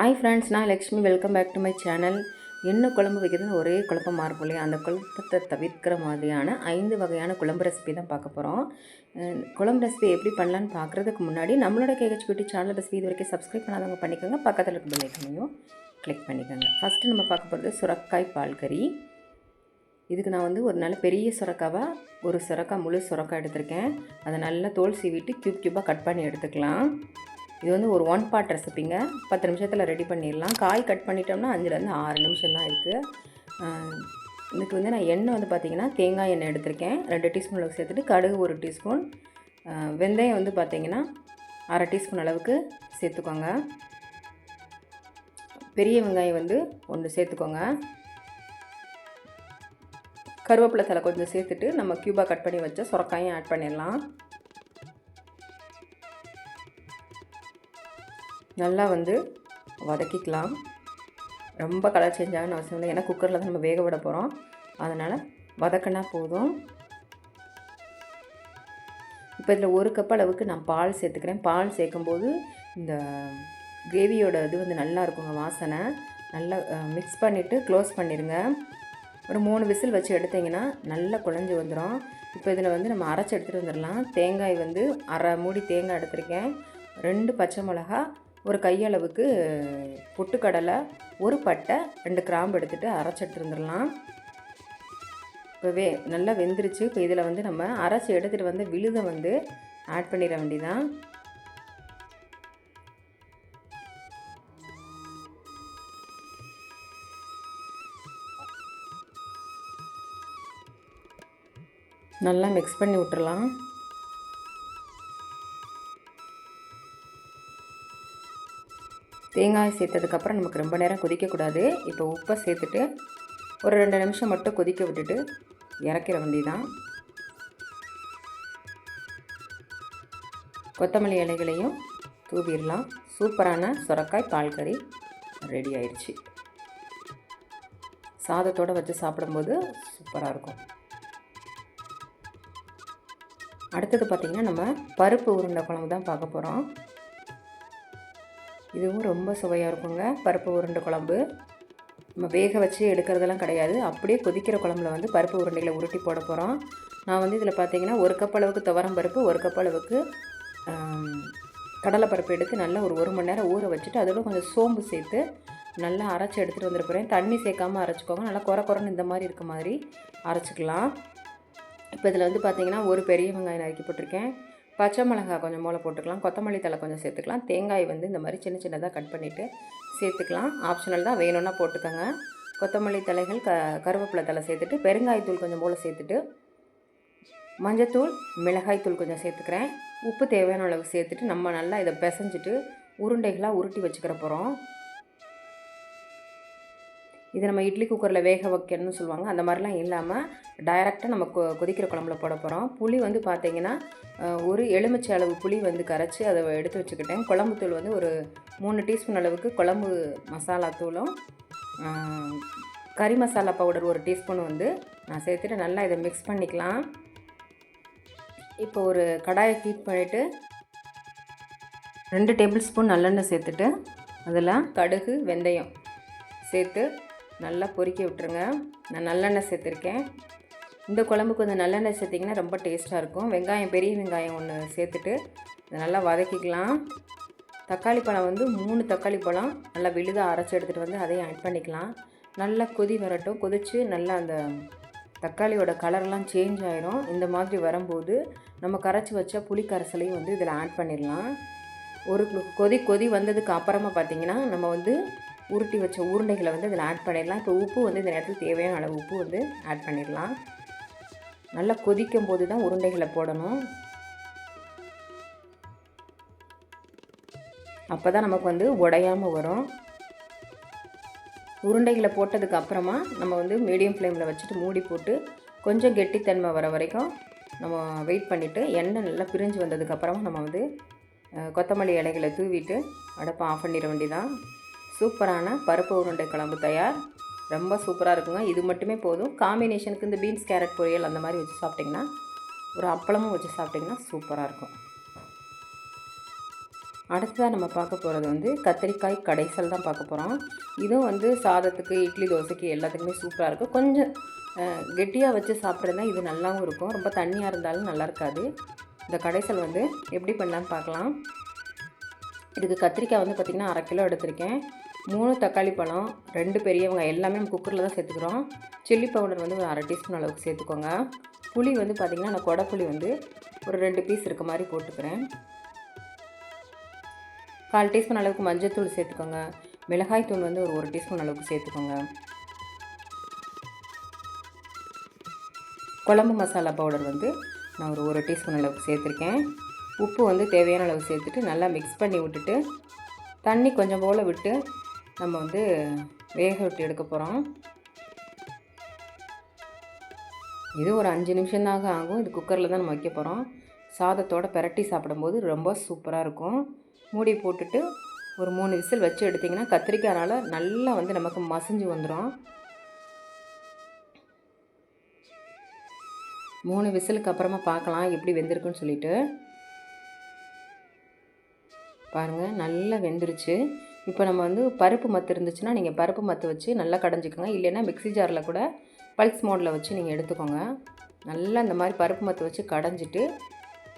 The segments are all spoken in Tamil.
ஹாய் ஃப்ரெண்ட்ஸ் நான் Lakshmi. Welcome back to my channel என்ன குழம்பு வைக்கிறதுன்னு ஒரே குழப்பமாக இருக்கும் இல்லையா? அந்த குழப்பத்தை தவிர்க்கிற மாதிரியான ஐந்து வகையான குழம்பு ரெசிபி தான் பார்க்க போகிறோம் குழம்பு ரெசிபி எப்படி பண்ணலான்னு பார்க்குறதுக்கு முன்னாடி நம்மளோட கேஹெச் பியூட்டி சேனல் ரெசிபி இது வரைக்கும் சப்ஸ்கிரைப் பண்ணாதவங்க பண்ணிக்கோங்க. பக்கத்தில் இருக்க பெல் கிளிக் பண்ணிக்கோங்க. ஃபஸ்ட்டு நம்ம பார்க்க போகிறது சுரக்காய் பால் கறி. இதுக்கு நான் வந்து ஒரு நல்ல பெரிய சுரக்காவாக ஒரு சுரக்காய் முழு சுரக்காய் எடுத்திருக்கேன். அதை நல்லா தோல் சீவிட்டு க்யூப் க்யூபாக கட் பண்ணி எடுத்துக்கலாம். இது வந்து ஒரு ஒன் பார்ட் ரெசிபிங்க பத்து நிமிஷத்தில் ரெடி பண்ணிடலாம். காய் கட் பண்ணிட்டோம்னா அஞ்சுலேருந்து ஆறு நிமிஷம் தான் இருக்குது இதுக்கு வந்து நான் எண்ணெய் வந்து பார்த்திங்கன்னா தேங்காய் எண்ணெய் எடுத்திருக்கேன். ரெண்டு டீஸ்பூன் அளவுக்கு சேர்த்துட்டு கடுகு ஒரு டீஸ்பூன். வெந்தயம் வந்து பார்த்திங்கன்னா அரை டீஸ்பூன் அளவுக்கு சேர்த்துக்கோங்க. பெரிய வெங்காயம் வந்து ஒன்று சேர்த்துக்கோங்க. கருவேப்பிலை தலை கொஞ்சம் சேர்த்துட்டு நம்ம க்யூபாக கட் பண்ணி வச்ச சுரக்காயும் ஆட் பண்ணிடலாம். நல்லா வந்து வதக்கிக்கலாம். ரொம்ப கலர் சேஞ்ச் ஆகணும்னு அவசியம் இல்லை. ஏன்னா குக்கரில் தான் நம்ம வேக விட போகிறோம் அதனால் வதக்கினா போதும். இப்போ இதில் ஒரு கப் அளவுக்கு நான் பால் சேர்த்துக்கிறேன். பால் சேர்க்கும்போது இந்த கிரேவியோட இது வந்து நல்லா இருக்குங்க வாசனை. நல்லா மிக்ஸ் பண்ணிவிட்டு க்ளோஸ் பண்ணிடுங்க ஒரு மூணு விசில் வச்சு எடுத்திங்கன்னா நல்லா குழஞ்சி வந்துடும் இப்போ இதில் வந்து நம்ம அரைச்சி எடுத்துகிட்டு வந்துடலாம் தேங்காய் வந்து அரை மூடி தேங்காய் எடுத்திருக்கேன். ரெண்டு பச்சை மிளகா ஒரு கையளவுக்கு பொட்டுக்கடலை ஒரு பட்டை ரெண்டு கிராம்பு எடுத்துகிட்டு அரைச்சிட்டு இருந்துடலாம். இப்போ வே நல்லா வெந்துருச்சு. இப்போ இதில் வந்து நம்ம அரைச்சி எடுத்துகிட்டு வந்து விழுதை வந்து ஆட் பண்ணிட வேண்டிதான் நல்லா மிக்ஸ் பண்ணி விட்டுறலாம் தேங்காய் சேர்த்ததுக்கப்புறம் நமக்கு ரொம்ப நேரம் கொதிக்கக்கூடாது. இப்போ உப்பை சேர்த்துட்டு ஒரு ரெண்டு நிமிஷம் மட்டும் கொதிக்க விட்டுட்டு இறக்கிற வண்டி தான் கொத்தமல்லி இலைகளையும் தூவிடலாம். சூப்பரான சுரக்காய் பால்கறி ரெடி ஆயிடுச்சு. சாதத்தோடு வச்சு சாப்பிடும்போது சூப்பராக இருக்கும். அடுத்தது பார்த்திங்கன்னா நம்ம பருப்பு உருண்டை குழம்பு தான் பார்க்க போகிறோம் இதுவும் ரொம்ப சுவையாக இருக்குங்க. பருப்பு உருண்டை குழம்பு. நம்ம வேக வச்சு எடுக்கிறதெல்லாம் கிடையாது. அப்படியே கொதிக்கிற குழம்புல வந்து பருப்பு உருண்டைகளை உருட்டி போட போகிறோம் நான் வந்து இதில் பார்த்தீங்கன்னா ஒரு கப் அளவுக்கு துவரம் பருப்பு ஒரு கப் அளவுக்கு கடலைப்பருப்பு எடுத்து நல்லா ஒரு ஒரு மணி நேரம் ஊற வச்சுட்டு அதோட கொஞ்சம் சோம்பு சேர்த்து நல்லா அரைச்சி எடுத்துகிட்டு வந்துருப்பேன் தண்ணி சேர்க்காமல் அரைச்சிக்கோங்க. நல்லா குறை குறைன்னு இந்த மாதிரி இருக்க மாதிரி அரைச்சிக்கலாம். இப்போ இதில் வந்து பார்த்திங்கன்னா ஒரு பெரிய வெங்காயம் நறுக்கி போட்டிருக்கேன். பச்சை மிளகாய் கொஞ்சம் மூளை போட்டுக்கலாம். கொத்தமல்லி தலை கொஞ்சம் சேர்த்துக்கலாம். தேங்காய் வந்து இந்த மாதிரி சின்ன சின்னதாக கட் பண்ணிவிட்டு சேர்த்துக்கலாம். ஆப்ஷனல் தான் வேணும்னா போட்டுக்கோங்க. கொத்தமல்லி தலைகள் க கருவேப்பிலை தலை சேர்த்துட்டு பெருங்காயத்தூள் கொஞ்சம் மூளை சேர்த்துட்டு மஞ்சத்தூள் மிளகாய்த்தூள் கொஞ்சம் சேர்த்துக்கிறேன். உப்பு தேவையான அளவு சேர்த்துட்டு நம்ம நல்லா இதை பிசைஞ்சிட்டு உருண்டைகளாக உருட்டி வச்சுக்கிற போகிறோம் இது நம்ம இட்லி குக்கரில் வேக வைக்கணும்னு சொல்லுவாங்க. அந்த மாதிரிலாம் இல்லாமல் டைரெக்டாக நம்ம கொ கொதிக்கிற குழம்புல போட போகிறோம் புளி வந்து பார்த்திங்கன்னா ஒரு எலுமிச்சை அளவு புளி வந்து கரைச்சி அதை எடுத்து வச்சுக்கிட்டேன். குழம்பு தூள் வந்து ஒரு மூணு டீஸ்பூன் அளவுக்கு குழம்பு மசாலா தூளும் கறி மசாலா பவுடர் ஒரு டீஸ்பூன் வந்து நான் சேர்த்துட்டு நல்லா இதை மிக்ஸ் பண்ணிக்கலாம். இப்போ ஒரு கடாயை ஹீட் பண்ணிவிட்டு ரெண்டு டேபிள் ஸ்பூன் நல்லெண்ணெய் சேர்த்துட்டு அதில் கடுகு வெந்தயம் சேர்த்து நல்லா பொரிக்க விட்டுருங்க. நான் நல்லெண்ணெய் சேர்த்துருக்கேன். இந்த குழம்புக்கு கொஞ்சம் நல்லெண்ணெய் சேர்த்திங்கன்னா ரொம்ப டேஸ்ட்டாக இருக்கும். வெங்காயம் பெரிய வெங்காயம் ஒன்று சேர்த்துட்டு இதை நல்லா வதக்கிக்கலாம். தக்காளி பழம் வந்து மூணு தக்காளி பழம் நல்லா விழுதாக அரைச்சி எடுத்துகிட்டு வந்து அதையும் ஆட் பண்ணிக்கலாம். நல்லா கொதி வரட்டும். கொதித்து நல்லா அந்த தக்காளியோட கலர்லாம் சேஞ்ச் ஆகிடும் இந்த மாதிரி வரும்போது நம்ம கரைச்சி வச்ச புளி கரைசலையும் வந்து இதில் ஆட் பண்ணிடலாம். ஒரு கொதி கொதி வந்ததுக்கு அப்புறமா பார்த்திங்கன்னா நம்ம வந்து உருட்டி வச்ச உருண்டைகளை வந்து இதில் ஆட் பண்ணிடலாம். இப்போ உப்பு வந்து இந்த நேரத்தில் தேவையான அளவு உப்பு வந்து ஆட் பண்ணிடலாம். நல்லா கொதிக்கும் போது தான் உருண்டைகளை போடணும். அப்போ தான் நமக்கு வந்து உடையாமல் வரும். உருண்டைகளை போட்டதுக்கு அப்புறமா நம்ம வந்து மீடியம் ஃப்ளேமில் வச்சுட்டு மூடி போட்டு கொஞ்சம் கெட்டித்தன்மை வர வரைக்கும் நம்ம வெயிட் பண்ணிவிட்டு எண்ணெய் நல்லா பிரிஞ்சு வந்ததுக்கப்புறமா நம்ம வந்து கொத்தமல்லி இலைகளை தூவிட்டு அடுப்பை ஆஃப் பண்ணிட வேண்டிதான் சூப்பரான பருப்பு உருண்டை குழம்பு தயார். ரொம்ப சூப்பராக இருக்குங்க. இது மட்டுமே போதும். காம்பினேஷனுக்கு இந்த பீன்ஸ் கேரட் பொரியல் அந்த மாதிரி வச்சு சாப்பிட்டிங்கன்னா ஒரு அப்பளமும் வச்சு சாப்பிட்டிங்கன்னா சூப்பராக இருக்கும். அடுத்ததாக நம்ம பார்க்க போகிறது வந்து கத்திரிக்காய் கடைசல் தான் பார்க்க போகிறோம் இதுவும் வந்து சாதத்துக்கு இட்லி தோசைக்கு எல்லாத்துக்குமே சூப்பராக இருக்கும். கொஞ்சம் கெட்டியாக வச்சு சாப்பிட்றது இது நல்லாவும் இருக்கும். ரொம்ப தண்ணியாக இருந்தாலும் நல்லா இருக்காது. இந்த கடைசல் வந்து எப்படி பண்ணலான்னு பார்க்கலாம். இதுக்கு கத்திரிக்காய் வந்து பார்த்திங்கன்னா அரை கிலோ எடுத்திருக்கேன். மூணு தக்காளி பழம் ரெண்டு பெரியவங்க எல்லாமே நம்ம குக்கரில் தான் சேர்த்துக்கிறோம். சில்லி பவுடர் வந்து ஒரு அரை டீஸ்பூன் அளவுக்கு சேர்த்துக்கோங்க. புளி வந்து பார்த்திங்கன்னா நான் கொடை புளி வந்து ஒரு ரெண்டு பீஸ் இருக்க மாதிரி போட்டுக்கிறேன். கால் டீஸ்பூன் அளவுக்கு மஞ்சள்தூள் சேர்த்துக்கோங்க. மிளகாய் தூள் வந்து ஒரு ஒரு டீஸ்பூன் அளவுக்கு சேர்த்துக்கோங்க. குழம்பு மசாலா பவுடர் வந்து நான் ஒரு ஒரு டீஸ்பூன் அளவுக்கு சேர்த்துருக்கேன். உப்பு வந்து தேவையான அளவு சேர்த்துட்டு நல்லா மிக்ஸ் பண்ணி விட்டுட்டு தண்ணி கொஞ்சம் போல் விட்டு நம்ம வந்து வேக விட்டு எடுக்க போகிறோம் இது ஒரு அஞ்சு நிமிஷம்தாக ஆகும். இது குக்கரில் தான் நம்ம வைக்க போகிறோம் சாதத்தோடு பெரட்டி சாப்பிடும்போது ரொம்ப சூப்பராக இருக்கும். மூடி போட்டுட்டு ஒரு மூணு விசில் வச்சு எடுத்திங்கன்னா கத்திரிக்காய்னால நல்லா வந்து நமக்கு மசிஞ்சு வந்துடும் மூணு விசிலுக்கு அப்புறமா பார்க்கலாம் எப்படி வெந்திருக்குன்னு சொல்லிட்டு. பாருங்கள் நல்லா வெந்துருச்சு. இப்போ நம்ம வந்து பருப்பு மத்து இருந்துச்சுன்னா நீங்கள் பருப்பு மத்து வச்சு நல்லா கடைஞ்சிக்கோங்க. இல்லைன்னா மிக்ஸி ஜாரில் கூட பல்ஸ் மோடில் வச்சு நீங்கள் எடுத்துக்கோங்க. நல்லா இந்த மாதிரி பருப்பு மத்து வச்சு கடைஞ்சிட்டு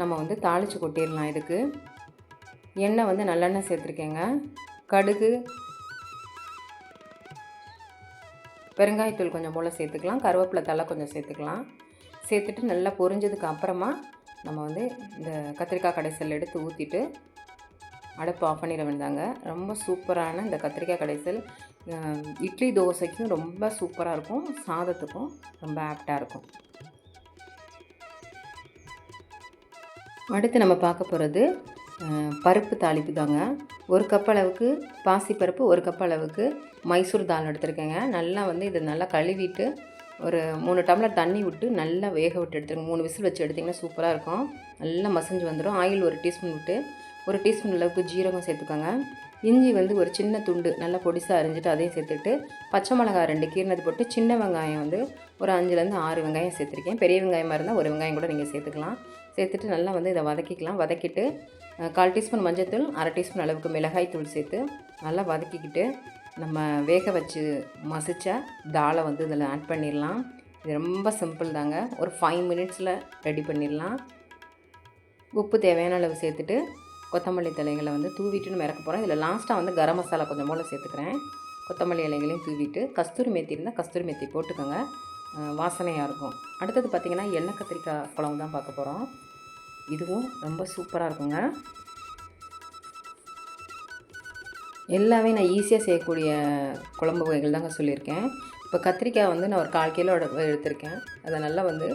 நம்ம வந்து தாளித்து கொட்டிடலாம் இதுக்கு. எண்ணெய் வந்து நல்லெண்ணெய் சேர்த்துருக்கேங்க. கடுகு பெருங்காயத்தூள் கொஞ்சம் போல் சேர்த்துக்கலாம். கருவேப்பிலை தலை கொஞ்சம் சேர்த்துக்கலாம். சேர்த்துட்டு நல்லா பொரிஞ்சதுக்கு அப்புறமா நம்ம வந்து இந்த கத்திரிக்காய் கடைசல் எடுத்து ஊற்றிட்டு அடுப்பு ஆஃப் பண்ணிட வேண்டாங்க ரொம்ப சூப்பரான இந்த கத்திரிக்காய் கடைசல். இட்லி தோசைக்கும் ரொம்ப சூப்பராக இருக்கும். சாதத்துக்கும் ரொம்ப ஆப்டாக இருக்கும். அடுத்து நம்ம பார்க்க போகிறது பருப்பு தாளிப்பு தாங்க. ஒரு கப் அளவுக்கு பாசிப்பருப்பு ஒரு கப் அளவுக்கு மைசூர் தால் எடுத்துருக்கேங்க. நல்லா வந்து இதை நல்லா கழுவிட்டு ஒரு மூணு டம்ளர் தண்ணி விட்டு நல்லா வேக விட்டு எடுத்துருங்க. மூணு விசில் வச்சு எடுத்திங்கன்னா சூப்பராக இருக்கும். நல்லா மசிஞ்சு வந்துடும் ஆயில் ஒரு டீஸ்பூன் விட்டு ஒரு டீஸ்பூன் அளவுக்கு ஜீரகம் சேர்த்துக்கோங்க. இஞ்சி வந்து ஒரு சின்ன துண்டு நல்லா பொடிசாக அரிஞ்சிட்டு அதையும் சேர்த்துட்டு பச்சை மிளகாய் ரெண்டு கீர்னது போட்டு சின்ன வெங்காயம் வந்து ஒரு அஞ்சுலேருந்து ஆறு வெங்காயம் சேர்த்துருக்கேன். பெரிய வெங்காயமாக இருந்தால் ஒரு வெங்காயம் கூட நீங்கள் சேர்த்துக்கலாம். சேர்த்துட்டு நல்லா வந்து இதை வதக்கிக்கலாம். வதக்கிட்டு கால் டீஸ்பூன் மஞ்சள் அரை டீஸ்பூன் அளவுக்கு மிளகாய் தூள் சேர்த்து நல்லா வதக்கிக்கிட்டு நம்ம வேக வச்சு மசித்த தாளை வந்து இதில் ஆட் பண்ணிடலாம். இது ரொம்ப சிம்பிள் தாங்க. ஒரு ஃபைவ் மினிட்ஸில் ரெடி பண்ணிடலாம். உப்பு தேவையான அளவு சேர்த்துட்டு கொத்தமல்லி தலைகளை வந்து தூவிட்டு நம்ம இறக்க போகிறோம் இதில் லாஸ்ட்டாக வந்து கரம் மசாலா கொஞ்சம் போல் சேர்த்துக்கிறேன். கொத்தமல்லி இலைகளையும் தூவிட்டு கஸ்தூரி மெத்தி இருந்தால் கஸ்தூரி மெத்தி போட்டுக்கோங்க. வாசனையாக இருக்கும். அடுத்தது பார்த்திங்கன்னா எண்ணெய் கத்திரிக்காய் குழம்பு தான் பார்க்க போகிறோம் இதுவும் ரொம்ப சூப்பராக இருக்குங்க. எல்லாமே நான் ஈஸியாக செய்யக்கூடிய குழம்பு வகைகள் தாங்க சொல்லியிருக்கேன். இப்போ கத்திரிக்காய் வந்து நான் ஒரு கால் கிலோ எடுத்திருக்கேன். அதை நல்லா வந்து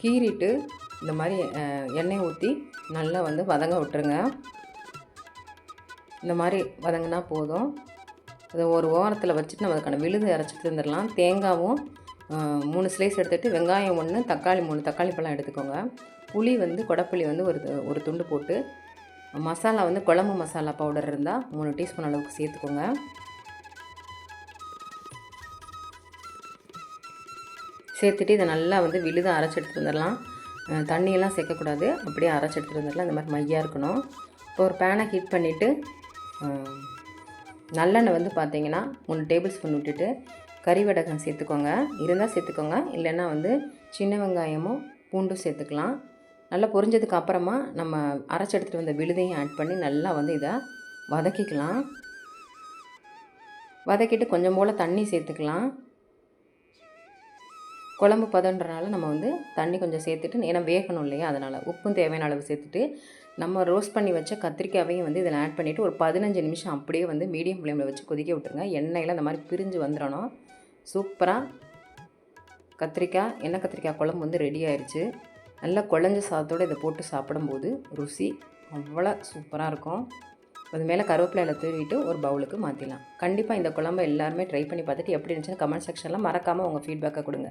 கீறிட்டு இந்த மாதிரி எண்ணெய் ஊற்றி நல்லா வந்து வதங்க விட்டுருங்க. இந்த மாதிரி வதங்கினா போதும். அதை ஒரு ஓரத்தில் வச்சுட்டு நம்ம அதுக்கான விழுது அரைச்சிட்டு வந்துடலாம் தேங்காவும் மூணு ஸ்லைஸ் எடுத்துகிட்டு வெங்காயம் ஒன்று தக்காளி மூணு தக்காளி பழம் எடுத்துக்கோங்க. புளி வந்து கொடப்புளி வந்து ஒரு ஒரு துண்டு போட்டு மசாலா வந்து குழம்பு மசாலா பவுடர் இருந்தால் மூணு டீஸ்பூன் அளவுக்கு சேர்த்துக்கோங்க. சேர்த்துட்டு இதை நல்லா வந்து விழுத அரைச்சி எடுத்துகிட்டு வந்துடலாம். தண்ணியெல்லாம் சேர்க்கக்கூடாது. அப்படியே அரைச்சி எடுத்துகிட்டு வந்துடலாம். இந்த மாதிரி மையாக இருக்கணும். இப்போ ஒரு பேனை ஹீட் பண்ணிவிட்டு நல்லெண்ணெய் வந்து பார்த்தீங்கன்னா மூணு டேபிள் ஸ்பூன் விட்டுட்டு கறிவடகம் சேர்த்துக்கோங்க. இருந்தால் சேர்த்துக்கோங்க. இல்லைன்னா வந்து சின்ன வெங்காயமும் பூண்டும் சேர்த்துக்கலாம். நல்லா பொரிஞ்சதுக்கு அப்புறமா நம்ம அரைச்சி எடுத்துகிட்டு வந்த விழுதையும் ஆட் பண்ணி நல்லா வந்து இதை வதக்கிக்கலாம். வதக்கிட்டு கொஞ்சம் போல் தண்ணி சேர்த்துக்கலாம். குழம்பு பதன்றனால நம்ம வந்து தண்ணி கொஞ்சம் சேர்த்துட்டு ஏன்னா வேகணும் இல்லையா? அதனால் உப்பும் தேவையான அளவு சேர்த்துட்டு நம்ம ரோஸ்ட் பண்ணி வச்ச கத்திரிக்காயையும் வந்து இதில் ஆட் பண்ணிவிட்டு ஒரு பதினஞ்சு நிமிஷம் அப்படியே வந்து மீடியம் ஃப்ளேமில் வச்சு கொதிக்க விட்டுருங்க. எண்ணெயில் அந்த மாதிரி பிரிஞ்சு வந்துடணும். சூப்பராக கத்திரிக்காய் எண்ணெய் கத்திரிக்காய் குழம்பு வந்து ரெடி ஆயிடுச்சு நல்லா குழஞ்ச சாதத்தோடு இதை போட்டு சாப்பிடும்போது ருசி அவ்வளோ சூப்பராக இருக்கும். அது மேலே கருவேப்பிலையில் தூவிட்டு ஒரு பவுலுக்கு மாற்றிடலாம் கண்டிப்பாக இந்த குழம்பு எல்லாருமே ட்ரை பண்ணி பார்த்துட்டு எப்படி இருந்துச்சுன்னு கமெண்ட் செக்ஷனில் மறக்காமல் உங்கள் ஃபீட்பேக்கை கொடுங்க.